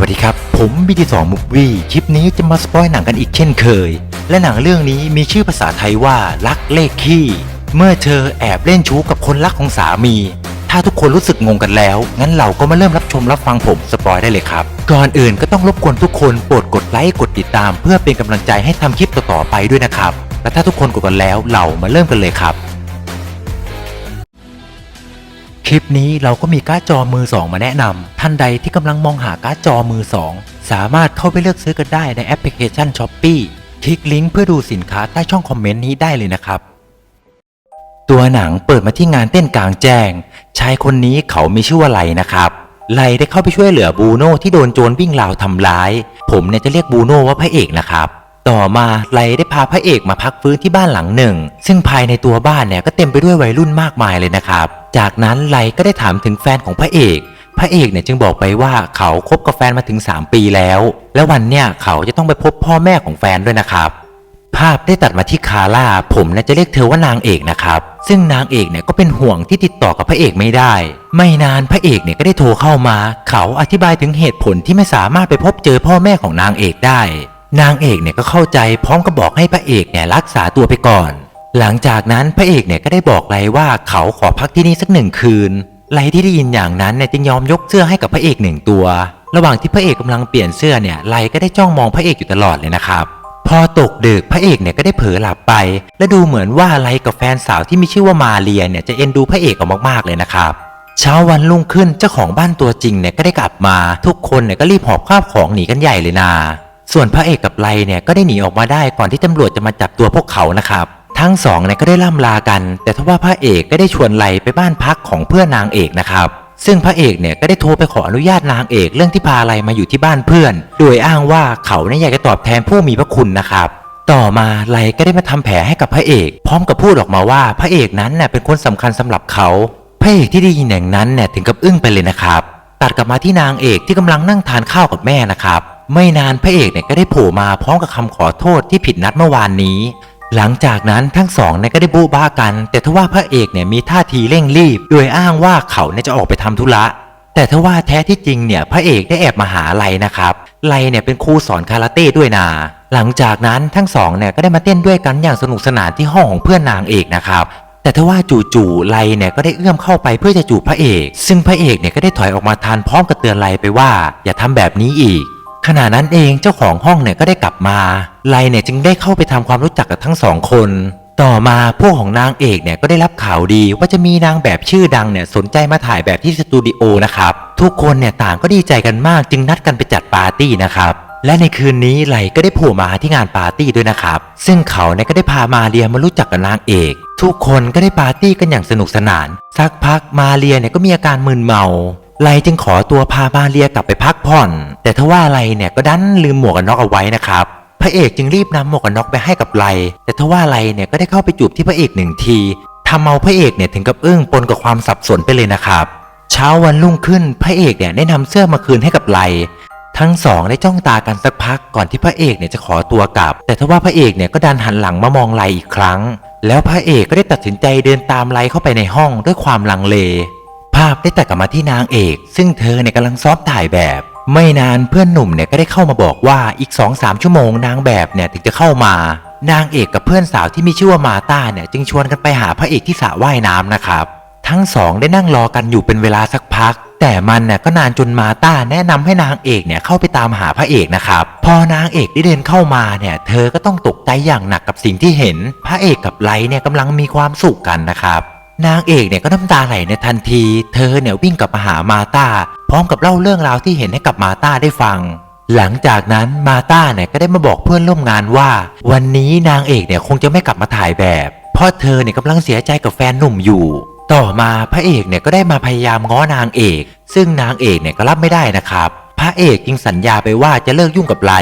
วัสดีครับ ผมบีดีสองมุกวีคลิปนี้จะมาสปอยหนังกันอีกเช่นเคย และหนังเรื่องนี้มีชื่อภาษาไทยว่ารักเลขขี้ เมื่อเธอแอบเล่นชู้กับคนรักของสามี ถ้าทุกคนรู้สึกงงกันแล้ว งั้นเราก็มาเริ่มรับชมรับฟังผมสปอยได้เลยครับ ก่อนอื่นก็ต้องรบกวนทุกคนโปรดกดไลค์กดติดตาม เพื่อเป็นกำลังใจให้ทำคลิปต่อๆไปด้วยนะครับและถ้าทุกคนกดกันแล้วเรามาเริ่มกันเลยครับ คลิปนี้เราก็มีการ์ดจอมือ 2 มาแนะนำท่านใดที่กำลังมองหาการ์ดจอมือ 2 สามารถเข้าไปเลือกซื้อกันได้ในแอปพลิเคชัน s h อ p e e คลิกลิงก์เพื่อดูสินค้าใต้ช่องคอมเมนต์นี้ได้เลยนะครับ ตัวหนังเปิดมาที่งานเต้นกลางแจ้ง ชายคนนี้เขามีชื่อว่าไลนะครับ ไลได้เข้าไปช่วยเหลือบูโน่ที่โดนโจรวิ่งราวทำร้าย ผมเนี่ยจะเรียกบูโน่ว่าพระเอกนะครับต่อมาไลได้พาพระเอกมาพักฟื้นที่บ้านหลังหนึ่ง ซึ่งภายในตัวบ้านเนี่ยก็เต็มไปด้วยวัยรุ่นมากมายเลยนะครับ จากนั้นไลก็ได้ถามถึงแฟนของพระเอก พระเอกเนี่ยจึงบอกไปว่าเขาคบกับแฟนมาถึง 3 ปีแล้ว และวันเนี่ยเขาจะต้องไปพบพ่อแม่ของแฟนด้วยนะครับ ภาพได้ตัดมาที่คาร่า ผมเนี่ยจะเรียกเธอว่านางเอกนะครับ ซึ่งนางเอกเนี่ยก็เป็นห่วงที่ติดต่อกับพระเอกไม่ได้ ไม่นานพระเอกเนี่ยก็ได้โทรเข้ามา เขาอธิบายถึงเหตุผลที่ไม่สามารถไปพบเจอพ่อแม่ของนางเอกได้ นางเอกเนี่ยก็เข้าใจพร้อมกับบอกให้พระเอกเนี่ยรักษาตัวไปก่อน หลังจากนั้นพระเอกเนี่ยก็ได้บอกไลว่าเขาขอพักที่นี่สักหนึ่งคืน ไลที่ได้ยินอย่างนั้นเนี่ยจึงยอมยกเสื้อให้กับพระเอกหนึ่งตัว ระหว่างที่พระเอกกำลังเปลี่ยนเสื้อเนี่ยไลก็ได้จ้องมองพระเอกอยู่ตลอดเลยนะครับ พอตกดึกพระเอกเนี่ยก็ได้เผลอหลับไป และดูเหมือนว่าไลกับแฟนสาวที่มีชื่อว่ามาเรียเนี่ยจะเอ็นดูพระเอกออกมากๆเลยนะครับเช้าวันรุ่งขึ้นเจ้าของบ้านตัวจริงเนี่ยก็ได้กลับมา ทุกคนเนี่ยก็รีบหอบข้าวของหนีกันใหญ่เลยนา ส่วนพระเอกกับไลเนี่ยก็ได้หนีออกมาได้ก่อนที่ตำรวจจะมาจับตัวพวกเขานะครับ ทั้งสองเนี่ยก็ได้ล่ำลากัน แต่ทว่าพระเอกก็ได้ชวนไลไปบ้านพักของเพื่อนนางเอกนะครับซึ่งพระเอกเนี่ยก็ได้โทรไปขออนุญาตนางเอกเรื่องที่พาไลมาอยู่ที่บ้านเพื่อน โดยอ้างว่าเขาเนี่ยอยากจะตอบแทนผู้มีพระคุณนะครับ ต่อมาไลก็ได้มาทำแผลให้กับพระเอก พร้อมกับพูดออกมาว่าพระเอกนั้นเน่ยเป็นคนสำคัญสำหรับเขา พระเอกที่ได้ยินอย่างนั้นเนี่ยถึงกับอึ้งไปเลยนะครับ ตัดกลับมาที่นางเอกที่กำลังนั่งทานข้าวกับแม่นะครับ ไม่นานพระเอกเนี่ยก็ได้โผล่มาพร้อมกับคำขอโทษที่ผิดนัดเมื่อวานนี้ หลังจากนั้นทั้งสองเนี่ยก็ได้บูบ้ากัน แต่ทว่าพระเอกเนี่ยมีท่าทีเร่งรีบ โดยอ้างว่าเขาเนี่ยจะออกไปทำธุระ แต่ทว่าแท้ที่จริงเนี่ยพระเอกได้แอบมาหาไลนะครับ ไลเนี่ยเป็นครูสอนคาราเต้ด้วยนาหลังจากนั้นทั้งสองเนี่ยก็ได้มาเต้นด้วยกันอย่างสนุกสนานที่ห้องของเพื่อนนางเอกนะครับแต่ทว่าจู่ๆไลเนี่ยก็ได้เอื้อมเข้าไปเพื่อจะจูบพระเอก ซึ่งพระเอกเนี่ยก็ได้ถอยออกมาทันพร้อมกับเตือนไลไปว่า อย่าทำแบบนี้อีก ขณะนั้นเองเจ้าของห้องเนี่ยก็ได้กลับมาไลเนี่ยจึงได้เข้าไปทำความรู้จักกับทั้งสองคน ต่อมาพวกของนางเอกเนี่ยก็ได้รับข่าวดีว่าจะมีนางแบบชื่อดังเนี่ยสนใจมาถ่ายแบบที่สตูดิโอนะครับทุกคนเนี่ยต่างก็ดีใจกันมากจึงนัดกันไปจัดปาร์ตี้นะครับและในคืนนี้ไลก็ได้โผล่มาที่งานปาร์ตี้ด้วยนะครับ ซึ่งเขาเนี่ยก็ได้พามาเรียมารู้จักกับนางเอก ทุกคนก็ได้ปาร์ตี้กันอย่างสนุกสนาน สักพักมาเรียเนี่ยก็มีอาการมึนเมา ไลจึงขอตัวพามาเรียกลับไปพักผ่อน แต่ทว่าไลเนี่ยก็ดันลืมหมวกกันน็อกเอาไว้นะครับ พระเอกจึงรีบนำหมวกกันน็อกไปให้กับไล แต่ทว่าไลเนี่ยก็ได้เข้าไปจูบที่พระเอกหนึ่งทีทำเอาพระเอกเนี่ยถึงกับอึ้งปนกับความสับสนไปเลยนะครับ เช้าวันรุ่งขึ้นพระเอกเนี่ยได้นำเสื้อมาคืนให้กับไลทั้งสองได้จ้องตากันสักพักก่อนที่พระเอกเนี่ยจะขอตัวกลับ แต่ทว่าพระเอกเนี่ยก็ดันหันหลังมามองไลอีกครั้ง แล้วพระเอกก็ได้ตัดสินใจเดินตามไลเข้าไปในห้องด้วยความลังเล ภาพได้ตัดกลับมาที่นางเอก ซึ่งเธอเนี่ยกำลังซ้อมถ่ายแบบ ไม่นานเพื่อนหนุ่มเนี่ยก็ได้เข้ามาบอกว่าอีก2อสชั่วโมงนางแบบเนี่ยถึงจะเข้ามานางเอกกับเพื่อนสาวที่มีชื่อว่ามาตาเนี่ยจึงชวนกันไปหาพระเอกที่สระว่ายน้ำนะครับ ทั้งสองได้นั่งรอกันอยู่เป็นเวลาสักพัก แต่มันเนี่ยก็นานจนมาตาแนะนำให้นางเอกเนี่ยเข้าไปตามหาพระเอกนะครับ พอนางเอกได้เดินเข้ามาเนี่ยเธอก็ต้องตกใจอย่างหนักกับสิ่งที่เห็น พระเอกกับไลเนี่ยกำลังมีความสุขกันนะครับ นางเอกเนี่ยก็น้ำตาไหลในทันที เธอเนี่ยวิ่งกลับมาหามาตาพร้อมกับเล่าเรื่องราวที่เห็นให้กับมาตาได้ฟัง หลังจากนั้นมาตาเนี่ยก็ได้มาบอกเพื่อนร่วมงานว่า วันนี้นางเอกเนี่ยคงจะไม่กลับมาถ่ายแบบ เพราะเธอเนี่ยกำลังเสียใจกับแฟนหนุ่มอยู่ ต่อมาพระเอกเนี่ยก็ได้มาพยายามง้อนางเอก ซึ่งนางเอกเนี่ยก็รับไม่ได้นะครับ พระเอกจึงสัญญาไปว่าจะเลิกยุ่งกับไล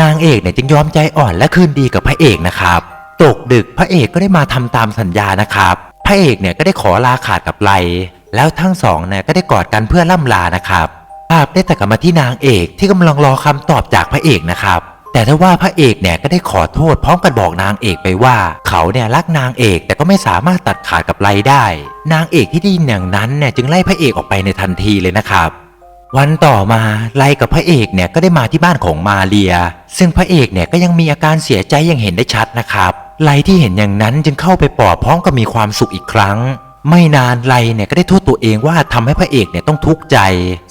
นางเอกเนี่ยจึงยอมใจอ่อนและคืนดีกับพระเอกนะครับ ตกดึกพระเอกก็ได้มาทำตามสัญญานะครับ พระเอกเนี่ยก็ได้ขอลาขาดกับไลแล้วทั้งสองเนี่ยก็ได้กอดกันเพื่อล่ำลานะครับภาพได้ตัดกลับมาที่นางเอกที่กำลังรอคำตอบจากพระเอกนะครับ แต่ถ้าว่าพระเอกเนี่ยก็ได้ขอโทษพร้อมกับบอกนางเอกไปว่า เขาเนี่ยรักนางเอกแต่ก็ไม่สามารถตัดขาดกับไลได้ นางเอกที่ได้ยินอย่างนั้นเนี่ยจึงไล่พระเอกออกไปในทันทีเลยนะครับ วันต่อมาไลกับพระเอกเนี่ยก็ได้มาที่บ้านของมาเรีย ซึ่งพระเอกเนี่ยก็ยังมีอาการเสียใจอย่างเห็นได้ชัดนะครับ ไลที่เห็นอย่างนั้นจึงเข้าไปปลอบพร้อมกับมีความสุขอีกครั้ง ไม่นานไลเนี่ยก็ได้โทษตัวเองว่าทำให้พระเอกเนี่ยต้องทุกข์ใจ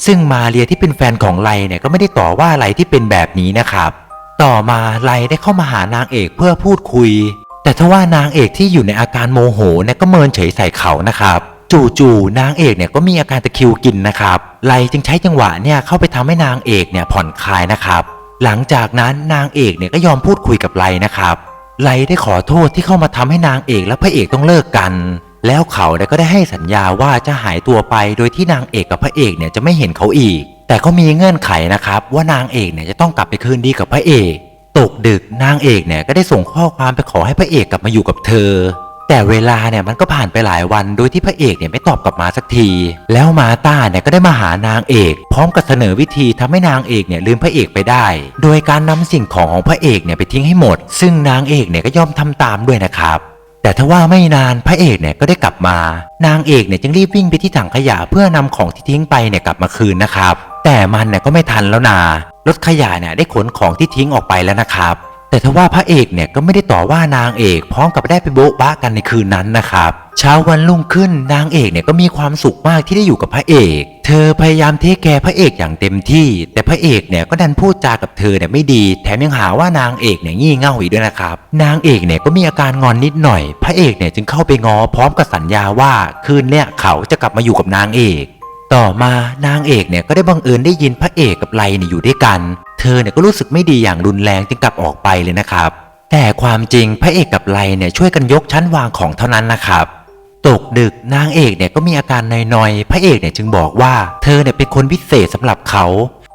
ซึ่งมาเรียที่เป็นแฟนของไลเนี่ยก็ไม่ได้ต่อว่าไลที่เป็นแบบนี้นะครับ ต่อมาไลได้เข้ามาหานางเอกเพื่อพูดคุย แต่ทว่านางเอกที่อยู่ในอาการโมโหเนี่ยก็เมินเฉยใส่เขานะครับจู่ๆนางเอกเนี่ยก็มีอาการตะคิวกินนะครับ ไลจึงใช้จังหวะเนี่ยเข้าไปทำให้นางเอกเนี่ยผ่อนคลายนะครับ หลังจากนั้นนางเอกเนี่ยก็ยอมพูดคุยกับไลนะครับ ไลได้ขอโทษที่เข้ามาทำให้นางเอกและพระเอกต้องเลิกกัน แล้วเขาก็ได้ให้สัญญาว่าจะหายตัวไปโดยที่นางเอกกับพระเอกเนี่ยจะไม่เห็นเขาอีก แต่ก็มีเงื่อนไขนะครับ ว่านางเอกเนี่ยจะต้องกลับไปคืนดีกับพระเอก ตกดึกนางเอกเนี่ยก็ได้ส่งข้อความไปขอให้พระเอกกลับมาอยู่กับเธอ แต่เวลาเนี่ยมันก็ผ่านไปหลายวันโดยที่พระเอกเนี่ยไม่ตอบกลับมาสักที แล้วมาตาเนี่ยก็ได้มาหานางเอก พร้อมกับเสนอวิธีทำให้นางเอกเนี่ยลืมพระเอกไปได้ โดยการนำสิ่งของของพระเอกเนี่ยไปทิ้งให้หมด ซึ่งนางเอกเนี่ยก็ยอมทำตามด้วยนะครับแต่ทว่าไม่นานพระเอกเนี่ยก็ได้กลับมา นางเอกเนี่ยจึงรีบวิ่งไปที่ถังขยะเพื่อนำของที่ทิ้งไปเนี่ยกลับมาคืนนะครับ แต่มันเนี่ยก็ไม่ทันแล้วนารถขยะเนี่ยได้ขนของที่ทิ้งออกไปแล้วนะครับ แต่ทว่าพระเอกเนี่ยก็ไม่ได้ต่อว่านางเอก พร้อมกับได้ไปโบ๊ะบ้ากันในคืนนั้นนะครับเช้าวันรุ่งขึ้นนางเอกเนี่ยก็มีความสุขมากที่ได้อยู่กับพระเอก เธอพยายามเทคแคร์พระเอกอย่างเต็มที่ แต่พระเอกเนี่ยก็ดันพูดจากับเธอเนี่ยไม่ดี แถมยังหาว่านางเอกเนี่ยงี่เง่าอีกด้วยนะครับ นางเอกเนี่ยก็มีอาการงอนนิดหน่อย พระเอกเนี่ยจึงเข้าไปง้อพร้อมกับสัญญาว่าคืนเนี่ยเขาจะกลับมาอยู่กับนางเอก ต่อมานางเอกเนี่ยก็ได้บังเอิญได้ยินพระเอกกับไลเนี่ยอยู่ด้วยกัน เธอเนี่ยก็รู้สึกไม่ดีอย่างรุนแรงจึงกลับออกไปเลยนะครับ แต่ความจริงพระเอกกับไลเนี่ยช่วยกันยกชั้นวางของเท่านั้นนะครับตกดึกนางเอกเนี่ยก็มีอาการนอยๆ พระเอกเนี่ยจึงบอกว่าเธอเนี่ยเป็นคนพิเศษสำหรับเขา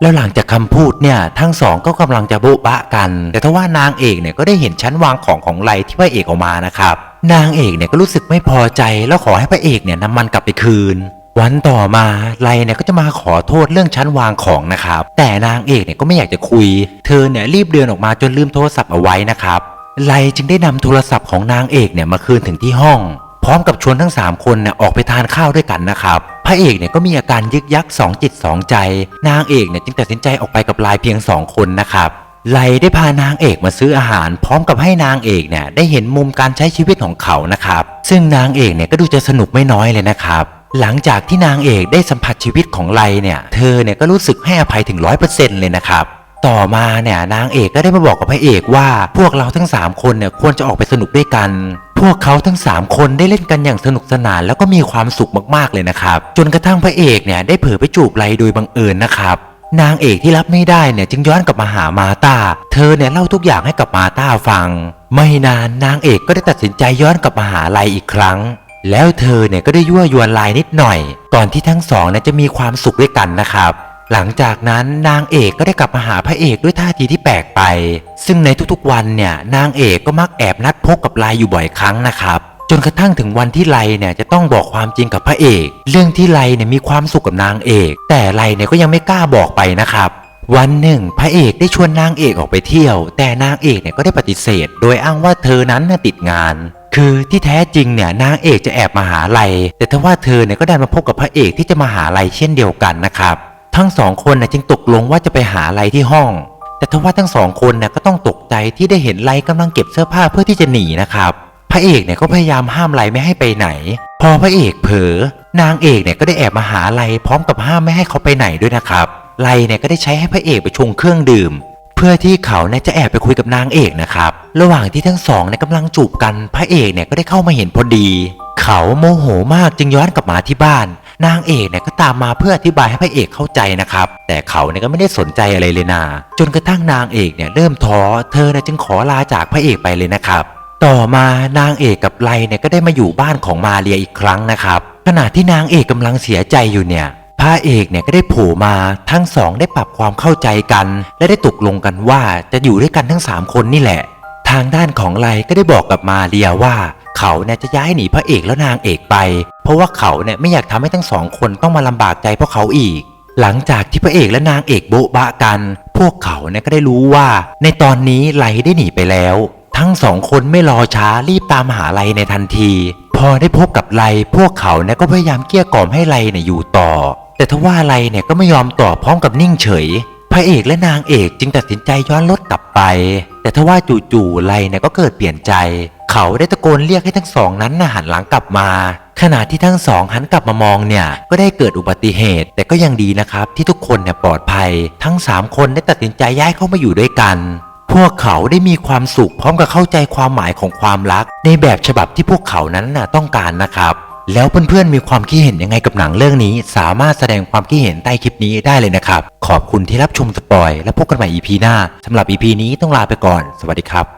แล้วหลังจากคำพูดเนี่ยทั้งสองก็กำลังจะโบ๊ะบะกัน แต่ทว่านางเอกเนี่ยก็ได้เห็นชั้นวางของของไลที่พระเอกออกมานะครับ นางเอกเนี่ยก็รู้สึกไม่พอใจแล้วขอให้พระเอกเนี่ยนำมันกลับไปคืน วันต่อมาไลเนี่ยก็จะมาขอโทษเรื่องชั้นวางของนะครับ แต่นางเอกเนี่ยก็ไม่อยากจะคุย เธอเนี่ยรีบเดินออกมาจนลืมโทรศัพท์เอาไว้นะครับไลจึงได้นำโทรศัพท์ของนางเอกเนี่ยมาคืนถึงที่ห้อง พร้อมกับชวนทั้ง 3 คนเนี่ยออกไปทานข้าวด้วยกันนะครับพระเอกเนี่ยก็มีอาการยึกยักสองจิตสองใจ นางเอกเนี่ยจึงตัดสินใจออกไปกับไลเพียงสองคนนะครับไลได้พานางเอกมาซื้ออาหาร พร้อมกับให้นางเอกเนี่ยได้เห็นมุมการใช้ชีวิตของเขานะครับ ซึ่งนางเอกเนี่ยก็ดูจะสนุกไม่น้อยเลยนะครับ หลังจากที่นางเอกได้สัมผัสชีวิตของไลเนี่ยเธอเนี่ยก็รู้สึกให้อภัยถึงร้อยเปอร์เซ็นต์เลยนะครับต่อมาเนี่ยนางเอกก็ได้มาบอกกับพระเอกว่า พวกเราทั้ง 3 คนเนี่ยควรจะออกไปสนุกด้วยกัน พวกเขาทั้ง 3 คนได้เล่นกันอย่างสนุกสนานแล้วก็มีความสุขมากๆเลยนะครับ จนกระทั่งพระเอกเนี่ยได้เผลอไปจูบไลโดยบังเอิญนะครับ นางเอกที่รับไม่ได้เนี่ยจึงย้อนกลับมาหามาตาเธอเนี่ยเล่าทุกอย่างให้กับมาตาฟัง ไม่นานนางเอกก็ได้ตัดสินใจย้อนกลับมาหาไลอีกครั้ง แล้วเธอเนี่ยก็ได้ยั่วยวนไลนิดหน่อย ก่อนที่ทั้งสองนี่ยจะมีความสุขด้วยกันนะครับ หลังจากนั้นนางเอกก็ได้กลับมาหาพระเอกด้วยท่าทีที่แปลกไป ซึ่งในทุกๆวันเนี่ยนางเอกก็มักแอบนัดพบกับไลอยู่บ่อยครั้งนะครับจนกระทั่งถึงวันที่ไลเนี่ยจะต้องบอกความจริงกับพระเอก เรื่องที่ไลเนี่ยมีความสุขกับนางเอก แต่ไลเนี่ยก็ยังไม่กล้าบอกไปนะครับ วันหนึ่ง พระเอกได้ชวนนางเอกออกไปเที่ยว แต่นางเอกเนี่ยก็ได้ปฏิเสธ โดยอ้างว่าเธอนั้นน่ะติดงาน คือที่แท้จริงเนี่ยนางเอกจะแอบมาหาไลแต่ทว่าเธอเนี่ยก็ได้มาพบกับพระเอกที่จะมาหาไลเช่นเดียวกันนะครับ ทั้งสองคนนะจึงตกลงว่าจะไปหาไลที่ห้อง แต่ทว่าทั้งสองคนนะก็ต้องตกใจที่ได้เห็นไลกำลังเก็บเสื้อผ้าเพื่อที่จะหนีนะครับ พระเอกเนี่ยก็พยายามห้ามไลไม่ให้ไปไหน พอพระเอกเผลอนางเอกเนี่ยก็ได้แอบมาหาไลพร้อมกับห้ามไม่ให้เขาไปไหนด้วยนะครับไลเนี่ยก็ได้ใช้ให้พระเอกไปชงเครื่องดื่ม เพื่อที่เขาเนี่ยจะแอบไปคุยกับนางเอกนะครับ ระหว่างที่ทั้งสองเนี่ยกำลังจูบกันพระเอกเนี่ยก็ได้เข้ามาเห็นพอดี เขาโมโหมากจึงย้อนกลับมาที่บ้าน นางเอกเนี่ยก็ตามมาเพื่ออธิบายให้พระเอกเข้าใจนะครับ แต่เขาเนี่ยก็ไม่ได้สนใจอะไรเลยนาจนกระทั่งนางเอกเนี่ยเริ่มท้อเธอเนี่ยจึงขอลาจากพระเอกไปเลยนะครับ ต่อมานางเอกกับไลเนี่ยก็ได้มาอยู่บ้านของมาเรียอีกครั้งนะครับ ขณะที่นางเอกกำลังเสียใจอยู่เนี่ย พระเอกเนี่ยก็ได้โผล่มาทั้งสองได้ปรับความเข้าใจกัน และได้ตกลงกันว่าจะอยู่ด้วยกันทั้งสามคนนี่แหละ ทางด้านของไลก็ได้บอกกับมาเรียว่า เขาเนี่ยจะย้ายหนีพระเอกแล้วนางเอกไป เพราะว่าเขาเนี่ยไม่อยากทำให้ทั้งสองคนต้องมาลำบากใจเพราะเขาอีก หลังจากที่พระเอกและนางเอกโบ๊ะบะกัน พวกเขาเนี่ยก็ได้รู้ว่า ในตอนนี้ไลได้หนีไปแล้ว ทั้งสองคนไม่รอช้ารีบตามหาไลในทันที พอได้พบกับไลพวกเขาเนี่ยก็พยายามเกลี้ยกล่อมให้ไลเนี่ยอยู่ต่อ แต่ทว่าอะไรเนี่ยก็ไม่ยอมตอบพร้อมกับนิ่งเฉย พระเอกและนางเอกจึงตัดสินใจย้อนรถกลับไป แต่ทว่าจู่ๆไลเนี่ยก็เกิดเปลี่ยนใจ เขาได้ตะโกนเรียกให้ทั้งสองนั้นหันหลังกลับมา ขณะที่ทั้งสองหันกลับมามองเนี่ยก็ได้เกิดอุบัติเหตุ แต่ก็ยังดีนะครับที่ทุกคนเนี่ยปลอดภัย ทั้งสามคนได้ตัดสินใจย้ายเข้ามาอยู่ด้วยกันพวกเขาได้มีความสุขพร้อมกับเข้าใจความหมายของความรัก ในแบบฉบับที่พวกเขานั้นน่ะต้องการนะครับ แล้วเพื่อนๆมีความคิดเห็นยังไงกับหนังเรื่องนี้ สามารถแสดงความคิดเห็นใต้คลิปนี้ได้เลยนะครับ ขอบคุณที่รับชมสปอยและพบกันใหม่ EP หน้าสำหรับ EP นี้ต้องลาไปก่อน สวัสดีครับ